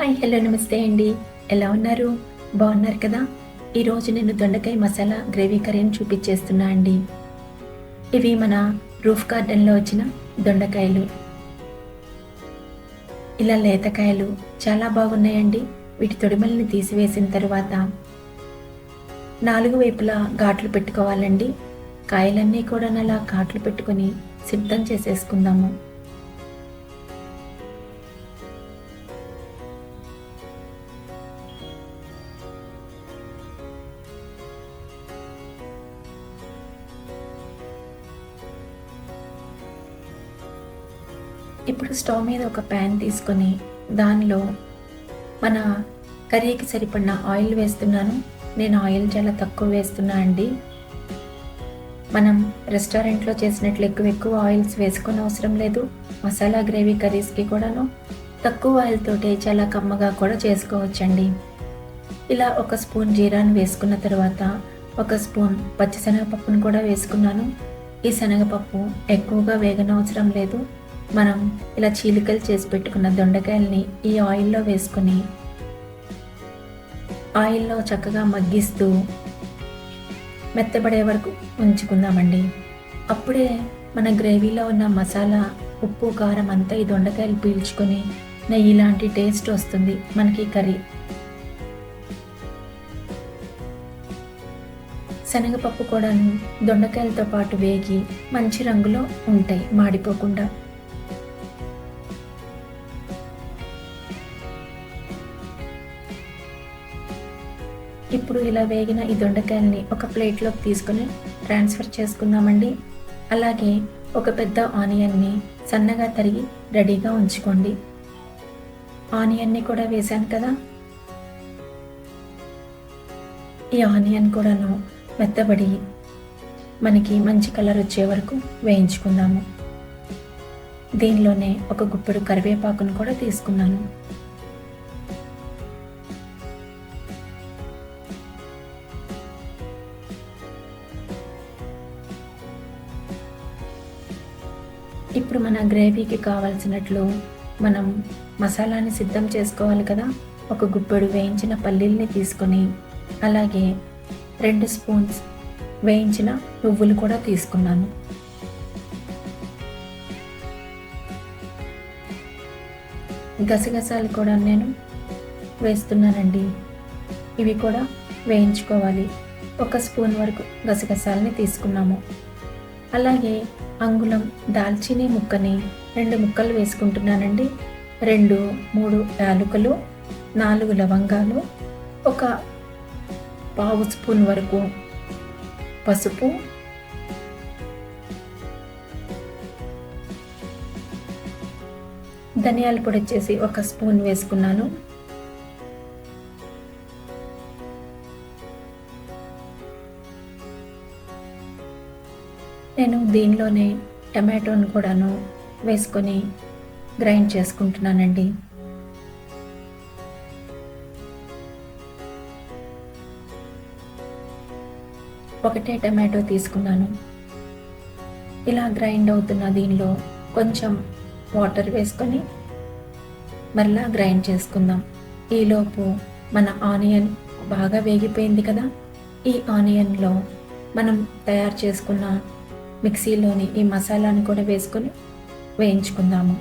Hi hello నమస్తే అండి. ఎలా ఉన్నారు? బాగున్నారు కదా? ఈరోజు నేను దొండకాయ మసాలా గ్రేవీ కర్రీని చూపించేస్తున్నా అండి. ఇవి మన రూఫ్ గార్డెన్లో వచ్చిన దొండకాయలు. ఇలా లేతకాయలు చాలా బాగున్నాయండి. వీటి తొడిమల్ని తీసివేసిన తర్వాత నాలుగు వైపులా ఘాట్లు పెట్టుకోవాలండి. కాయలన్నీ కూడా అలా ఘాట్లు పెట్టుకొని సిద్ధం చేసేసుకుందాము. స్టవ్ మీద ఒక ప్యాన్ తీసుకొని దానిలో మన కర్రీకి సరిపడిన ఆయిల్ వేస్తున్నాను. నేను ఆయిల్ చాలా తక్కువ వేస్తున్నా అండి. మనం రెస్టారెంట్లో చేసినట్లు ఎక్కువ ఎక్కువ ఆయిల్స్ వేసుకొని అవసరం లేదు. మసాలా గ్రేవీ కర్రీస్కి కూడాను తక్కువ ఆయిల్ తోటే చాలా కమ్మగా కూడా చేసుకోవచ్చండి. ఇలా ఒక స్పూన్ జీరాను వేసుకున్న తర్వాత ఒక స్పూన్ పచ్చిశనగపప్పును కూడా వేసుకున్నాను. ఈ శనగపప్పు ఎక్కువగా వేగనవసరం లేదు. మనం ఇలా చీలికలు చేసి పెట్టుకున్న దొండకాయల్ని ఈ ఆయిల్లో వేసుకొని ఆయిల్లో చక్కగా మగ్గిస్తూ మెత్తబడే వరకు ఉంచుకుందామండి. అప్పుడే మన గ్రేవీలో ఉన్న మసాలా ఉప్పు కారం అంతా ఈ దొండకాయలు పీల్చుకొని నెయ్యి లాంటి టేస్ట్ వస్తుంది మనకి కర్రీ. శనగపప్పు కూడా దొండకాయలతో పాటు వేగి మంచి రంగులో ఉంటాయి మాడిపోకుండా. ఇప్పుడు ఇలా వేగిన ఈ దొండకాయల్ని ఒక ప్లేట్లోకి తీసుకొని ట్రాన్స్ఫర్ చేసుకుందామండి. అలాగే ఒక పెద్ద ఆనియన్ని సన్నగా తరిగి రెడీగా ఉంచుకోండి. ఆనియన్ని కూడా వేశాను కదా. ఈ ఆనియన్ కూడాను మెత్తబడి మనకి మంచి కలర్ వచ్చే వరకు వేయించుకుందాము. దీనిలోనే ఒక గుప్పెడు కరివేపాకును కూడా తీసుకున్నాను. ఇప్పుడు మన గ్రేవీకి కావాల్సినట్లు మనం మసాలాని సిద్ధం చేసుకోవాలి కదా. ఒక గుప్పెడు వేయించిన పల్లీల్ని తీసుకొని అలాగే రెండు స్పూన్స్ వేయించిన నువ్వులు కూడా తీసుకున్నాను. గసగసాలు కూడా నేను వేస్తున్నానండి. ఇవి కూడా వేయించుకోవాలి. ఒక స్పూన్ వరకు గసగసాలని తీసుకున్నాము. అలాగే అంగుళం దాల్చిని ముక్కని రెండు ముక్కలు వేసుకుంటున్నానండి. రెండు మూడు యాలుకలు నాలుగు లవంగాలు ఒక పావు స్పూన్ వరకు పసుపు ధనియాల పొడి వచ్చేసి ఒక స్పూన్ వేసుకున్నాను. నేను దీనిలోనే టమాటోని కూడాను వేసుకొని గ్రైండ్ చేసుకుంటున్నానండి. ఒకటే టమాటో తీసుకున్నాను. ఇలా గ్రైండ్ అవుతున్న దీనిలో కొంచెం వాటర్ వేసుకొని మరలా గ్రైండ్ చేసుకుందాం. ఈలోపు మన ఆనియన్ బాగా వేగిపోయింది కదా. ఈ ఆనియన్లో మనం తయారు చేసుకున్న మిక్సీలోని ఈ మసాలాని కూడా వేసుకొని వేయించుకుందాము.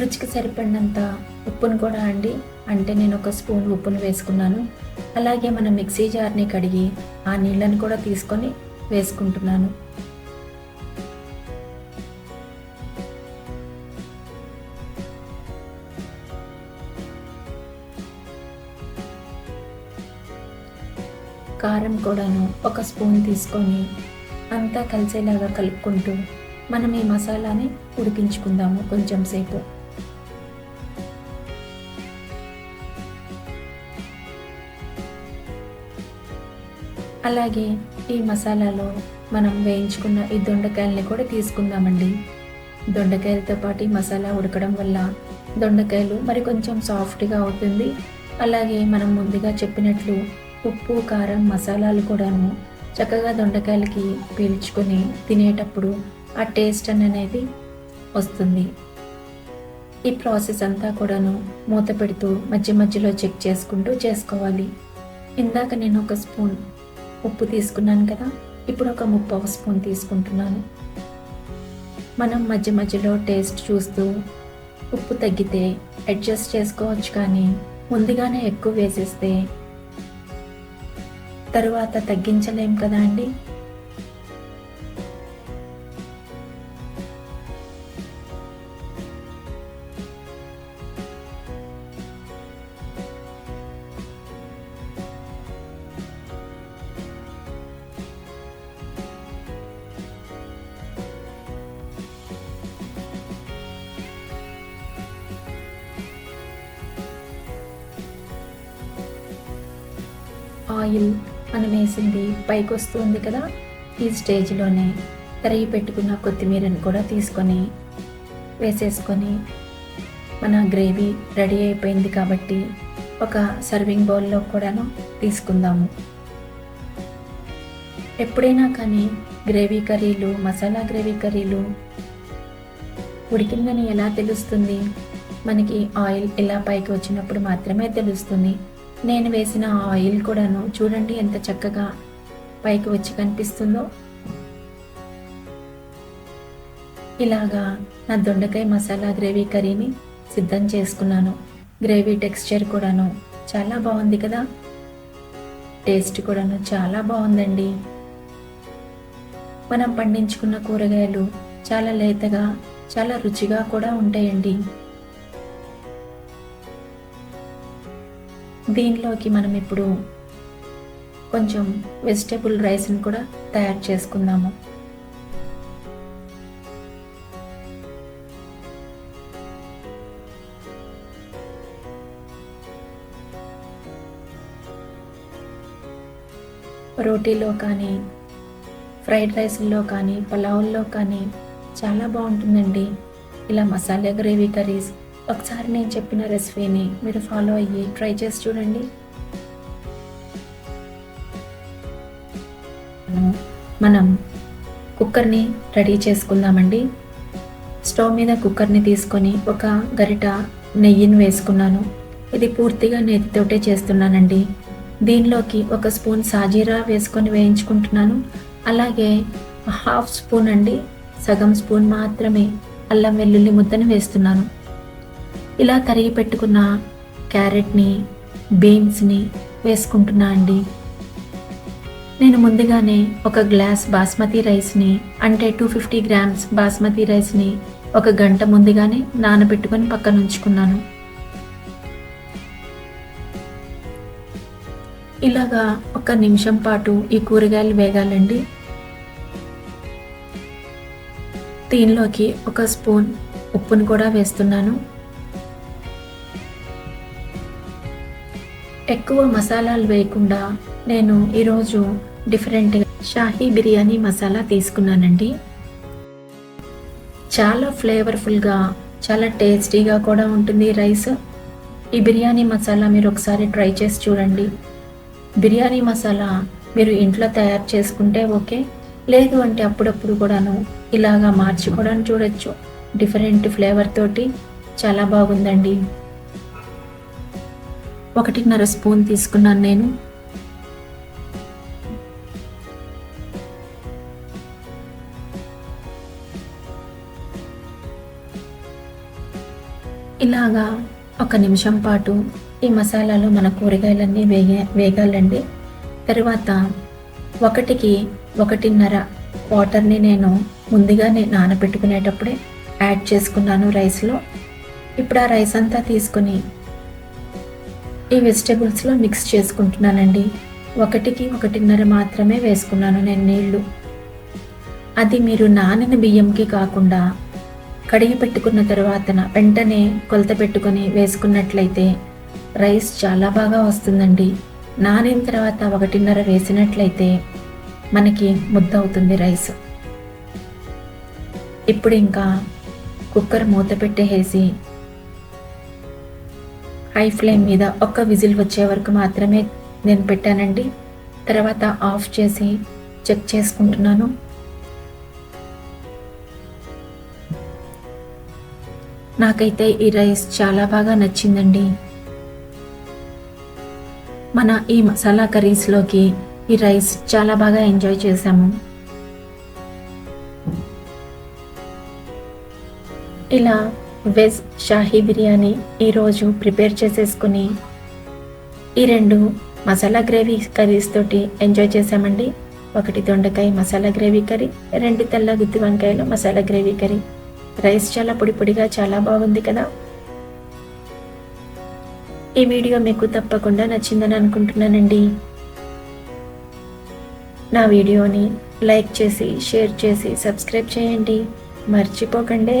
రుచికి సరిపడినంత ఉప్పును కూడా అండి. అంటే నేను ఒక స్పూన్ ఉప్పును వేసుకున్నాను. అలాగే మన మిక్సీ జార్ని కడిగి ఆ నీళ్ళని కూడా తీసుకొని వేసుకుంటున్నాను. కారం కూడాను ఒక స్పూన్ తీసుకొని అంతా కలిసేలాగా కలుపుకుంటూ మనం ఈ మసాలాని ఉడికించుకుందాము కొంచెం సేపు. అలాగే ఈ మసాలాలో మనం వేయించుకున్న ఈ దొండకాయల్ని కూడా తీసుకుందామండి. దొండకాయలతో పాటు ఈ మసాలా ఉడకడం వల్ల దొండకాయలు మరి కొంచెం సాఫ్ట్గా అవుతుంది. అలాగే మనం ముందుగా చెప్పినట్లు ఉప్పు కారం మసాలాలు కూడాను చక్కగా దొండకాయలకి పీల్చుకొని తినేటప్పుడు ఆ టేస్ట్ అనేది వస్తుంది. ఈ ప్రాసెస్ అంతా కూడాను మూత పెడుతూ మధ్య మధ్యలో చెక్ చేసుకుంటూ చేసుకోవాలి. ఇందాక నేను ఒక స్పూన్ ఉప్పు తీసుకున్నాను కదా ఇప్పుడు ఒక ముప్పావు స్పూన్ తీసుకుంటున్నాను. మనం మధ్య మధ్యలో టేస్ట్ చూస్తూ ఉప్పు తగ్గితే అడ్జస్ట్ చేసుకోవచ్చు కానీ ముందుగానే ఎక్కువ వేసేస్తే తరువాత తగ్గించలేం కదా అండి? ఆయిల్ మనం వేసింది పైకి వస్తుంది కదా ఈ స్టేజ్లోనే తరిగి పెట్టుకున్న కొత్తిమీరని కూడా తీసుకొని వేసేసుకొని మన గ్రేవీ రెడీ అయిపోయింది కాబట్టి ఒక సర్వింగ్ బౌల్లో కూడాను తీసుకుందాము. ఎప్పుడైనా కానీ గ్రేవీ కర్రీలు మసాలా గ్రేవీ కర్రీలు ఉడికిందని ఎలా తెలుస్తుంది? మనకి ఆయిల్ ఇలా పైకి వచ్చినప్పుడు మాత్రమే తెలుస్తుంది. నేను వేసిన ఆయిల్ కూడాను చూడండి ఎంత చక్కగా పైకి వచ్చి కనిపిస్తుందో. ఇలాగా నా దొండకాయ మసాలా గ్రేవీ కర్రీని సిద్ధం చేసుకున్నాను. గ్రేవీ టెక్స్చర్ కూడాను చాలా బాగుంది కదా. టేస్ట్ కూడాను చాలా బాగుందండి. మనం పండించుకున్న కూరగాయలు చాలా లేతగా చాలా రుచిగా కూడా ఉంటాయండి. దీనిలోకి మనం ఇప్పుడు కొంచెం వెజిటేబుల్ రైస్ని కూడా తయారు చేసుకుందాము. రోటీలో కానీ ఫ్రైడ్ రైస్లో కానీ పలావుల్లో కానీ చాలా బాగుంటుందండి. ఇలా మసాలా గ్రేవీ కర్రీస్ ఒకసారి నేను చెప్పిన రెసిపీని మీరు ఫాలో అయ్యి ట్రై చేసి చూడండి. మనం కుక్కర్ని రెడీ చేసుకుందామండి. స్టవ్ మీద కుక్కర్ని తీసుకొని ఒక గరిట నెయ్యిని వేసుకున్నాను. ఇది పూర్తిగా నెయ్యితోటే చేస్తున్నానండి. దీనిలోకి ఒక స్పూన్ సాజీరా వేసుకొని వేయించుకుంటున్నాను. అలాగే హాఫ్ స్పూన్ అండి సగం స్పూన్ మాత్రమే అల్లం వెల్లుల్లి ముద్దను వేస్తున్నాను. ఇలా తరిగి పెట్టుకున్న క్యారెట్ని బీన్స్ని వేసుకుంటున్నా అండి. నేను ముందుగానే ఒక గ్లాస్ బాస్మతి రైస్ని అంటే టూ ఫిఫ్టీ గ్రామ్స్ బాస్మతి రైస్ని ఒక గంట ముందుగానే నానబెట్టుకొని పక్కన ఉంచుకున్నాను. ఇలాగా ఒక నిమిషం పాటు ఈ కూరగాయలు వేగాలండి. దీనిలోకి ఒక స్పూన్ ఉప్పును కూడా వేస్తున్నాను. ఎక్కువ మసాలాలు వేయకుండా నేను ఈరోజు డిఫరెంట్గా షాహీ బిర్యానీ మసాలా తీసుకున్నానండి. చాలా ఫ్లేవర్ఫుల్గా చాలా టేస్టీగా కూడా ఉంటుంది రైస్. ఈ బిర్యానీ మసాలా మీరు ఒకసారి ట్రై చేసి చూడండి. బిర్యానీ మసాలా మీరు ఇంట్లో తయారు చేసుకుంటే ఓకే లేదు అంటే అప్పుడప్పుడు కూడాను ఇలాగా మార్చుకోవడానికి చూడొచ్చు. డిఫరెంట్ ఫ్లేవర్ తోటి చాలా బాగుందండి. ఒకటిన్నర స్పూన్ తీసుకున్నాను నేను. ఇలాగా ఒక నిమిషం పాటు ఈ మసాలాలో మన కూరగాయలన్నీ వేగే వేగాలండి. తర్వాత ఒకటికి ఒకటిన్నర వాటర్ని నేను ముందుగానే నానబెట్టుకునేటప్పుడే యాడ్ చేసుకున్నాను రైస్లో. ఇప్పుడు ఆ రైస్ అంతా తీసుకుని ఈ వెజిటేబుల్స్లో మిక్స్ చేసుకుంటున్నానండి. ఒకటికి ఒకటిన్నర మాత్రమే వేసుకున్నాను నేను నీళ్ళు. అది మీరు నానిన బియ్యంకి కాకుండా కడిగి పెట్టుకున్న తర్వాత వెంటనే కొలత పెట్టుకొని వేసుకున్నట్లయితే రైస్ చాలా బాగా వస్తుందండి. నానిన తర్వాత ఒకటిన్నర వేసినట్లయితే మనకి ముద్ద అవుతుంది రైస్. ఇప్పుడు ఇంకా కుక్కర్ మూత పెట్టేసి హై ఫ్లేమ్ మీద ఒక్క విజిల్ వచ్చే వరకు మాత్రమే నేను పెట్టానండి. తర్వాత ఆఫ్ చేసి చెక్ చేసుకుంటున్నాను. నాకైతే ఈ రైస్ చాలా బాగా నచ్చిందండి. మన ఈ మసాలా కర్రీస్లోకి ఈ రైస్ చాలా బాగా ఎంజాయ్ చేశాము. ఇలా వెజ్ షాహీ బిర్యానీ ఈరోజు ప్రిపేర్ చేసేసుకుని ఈ రెండు మసాలా గ్రేవీ కర్రీస్ తోటి ఎంజాయ్ చేసామండి ఒకటి దొండకాయ మసాలా గ్రేవీ కర్రీ రెండు తెల్ల గుత్తి వంకాయలు మసాలా గ్రేవీ కర్రీ. రైస్ చాలా పొడి పొడిగా చాలా బాగుంది కదా. ఈ వీడియో మీకు తప్పకుండా నచ్చిందని అనుకుంటున్నానండి. నా వీడియోని లైక్ చేసి షేర్ చేసి సబ్స్క్రైబ్ చేయండి. మర్చిపోకండి.